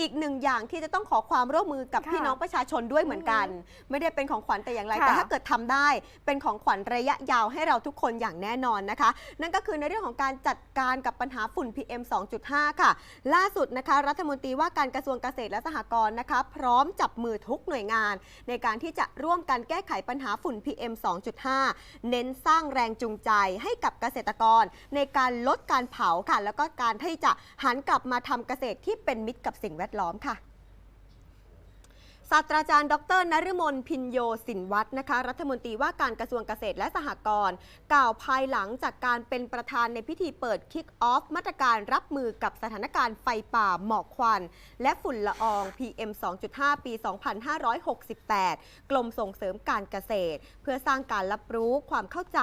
อีกหนึ่งอย่างที่จะต้องขอความร่วมมือกับค่ะพี่น้องประชาชนด้วยเหมือนกัน ไม่ได้เป็นของขวัญแต่อย่างไรค่ะแต่ถ้าเกิดทำได้ เป็นของขวัญระยะยาวให้เราทุกคนอย่างแน่นอนนะคะ นั่นก็คือในเรื่องของการจัดการกับปัญหาฝุ่น PM 2.5 ค่ะ ล่าสุดนะคะ รัฐมนตรีว่าการกระทรวงเกษตรและสหกรณ์นะคะ พร้อมจับมือทุกหน่วยงาน ในการที่จะร่วมกันแก้ไขปัญหาฝุ่น PM 2.5 เน้นสร้างแรงจูงใจให้กับเกษตรกร ในการลดการเผาค่ะ แล้วก็การที่จะหันกลับมาทำเกษตรที่เป็นมิตรกับสิ่งแวดล้อมค่ะ ศาสตราจารย์ ดรนฤมลพินโยสินวัฒน์นะคะ รัฐมนตรีว่าการกระทรวงเกษตรและสหกรณ์กล่าวภายหลังจากการเป็นประธานในพิธีเปิดคิกออฟมาตรการรับมือกับสถานการณ์ไฟป่าหมอกควัน และฝุ่นละออง PM 2.5 ปี 2568กรมส่งเสริมการเกษตร เพื่อสร้างการรับรู้ความเข้าใจ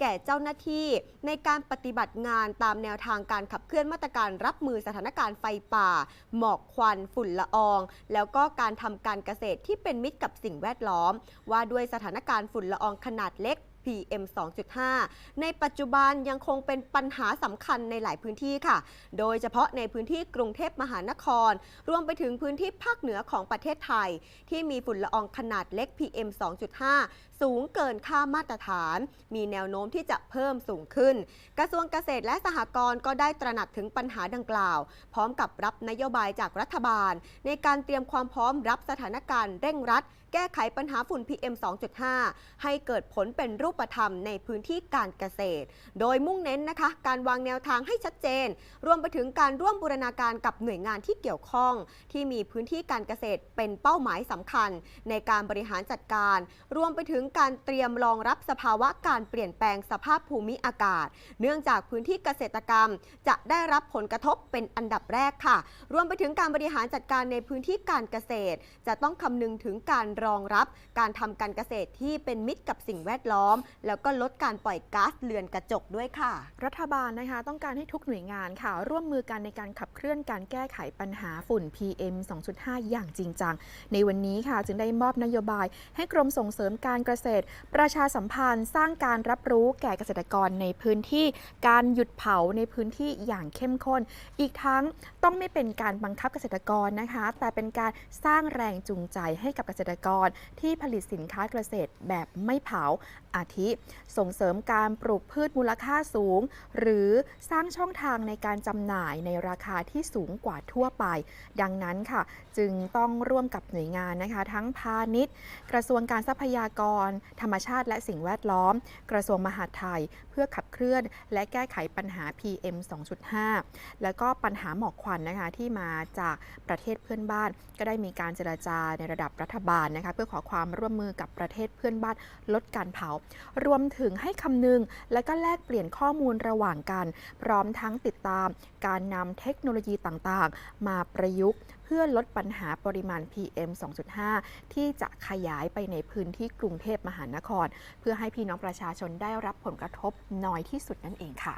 แก่เจ้าหน้าที่ในการปฏิบัติงานตามแนวทางการขับเคลื่อนมาตรการรับมือสถานการณ์ไฟป่า หมอกควัน ฝุ่นละออง แล้วก็การทำการเกษตรที่เป็นมิตรกับสิ่งแวดล้อม ว่าด้วยสถานการณ์ฝุ่นละอองขนาดเล็ก PM 2.5 ในปัจจุบันยังคงเป็นปัญหาสำคัญในหลายพื้นที่ค่ะ โดยเฉพาะในพื้นที่กรุงเทพมหานคร รวมไปถึงพื้นที่ภาคเหนือของประเทศไทย ที่มีฝุ่นละอองขนาดเล็ก PM 2.5สูงเกินค่ามาตรฐาน มีแนวโน้มที่จะเพิ่มสูงขึ้น กระทรวงเกษตรและสหกรณ์ก็ได้ตระหนักถึงปัญหาดังกล่าว พร้อมกับรับนโยบายจากรัฐบาล ในการเตรียมความพร้อมรับสถานการณ์เร่งรัด แก้ไขปัญหาฝุ่น PM 2.5 ให้เกิดผลเป็นรูปธรรมในพื้นที่การเกษตร โดยมุ่งเน้นนะคะ การวางแนวทางให้ชัดเจน รวมไปถึงการร่วมบูรณาการกับหน่วยงานที่เกี่ยวข้อง ที่มีพื้นที่การเกษตรเป็นเป้าหมายสำคัญ ในการบริหารจัดการ รวมไปถึงการเตรียมรองรับสภาวะการเปลี่ยนแปลงสภาพภูมิอากาศ เนื่องจากพื้นที่เกษตรกรรม จะได้รับผลกระทบเป็นอันดับแรกค่ะ รวมไปถึงการบริหารจัดการในพื้นที่การเกษตร จะต้องคำนึงถึงการรองรับการทำการเกษตรที่เป็นมิตรกับสิ่งแวดล้อม แล้วก็ลดการปล่อยก๊าซเรือนกระจกด้วยค่ะ รัฐบาลนะคะต้องการให้ทุกหน่วยงานค่ะ ร่วมมือกันในการขับเคลื่อนการแก้ไขปัญหาฝุ่น PM 2.5 อย่างจริงจัง ในวันนี้ค่ะ จึงได้มอบนโยบายให้กรมส่งเสริมการเกษตร ประชาสัมพันธ์สร้างการรับรู้แก่เกษตรกรในพื้นที่การหยุดเผาในพื้นที่อย่างเข้มข้น อีกทั้งต้องไม่เป็นการบังคับเกษตรกรนะคะ แต่เป็นการสร้างแรงจูงใจให้กับเกษตรกร ที่ผลิตสินค้าเกษตรแบบไม่เผาอาทิ ส่งเสริมการปลูกพืชมูลค่าสูง หรือสร้างช่องทางในการจำหน่ายในราคาที่สูงกว่าทั่วไป ดังนั้นค่ะ จึงต้องร่วมกับหน่วยงานนะคะ ทั้งพาณิชย์ กระทรวงการทรัพยากรธรรมชาติและสิ่งแวดล้อม กระทรวงมหาดไทย เพื่อขับเคลื่อน และแก้ไขปัญหา PM 2.5 แล้วก็ปัญหาหมอกควันนะคะที่มาจากประเทศเพื่อนบ้าน ก็ได้มีการเจรจาในระดับรัฐบาลนะคะเพื่อขอความร่วมมือกับประเทศเพื่อนบ้านลดการเผา รวมถึงให้คำนึง และก็แลกเปลี่ยนข้อมูลระหว่างกัน พร้อมทั้งติดตามการนำเทคโนโลยีต่างๆ มาประยุกต์เพื่อลดปัญหาปริมาณ PM 2.5 ที่จะขยายไปในพื้นที่กรุงเทพมหานคร เพื่อให้พี่น้องประชาชนได้รับผลกระทบน้อยที่สุดนั่นเองค่ะ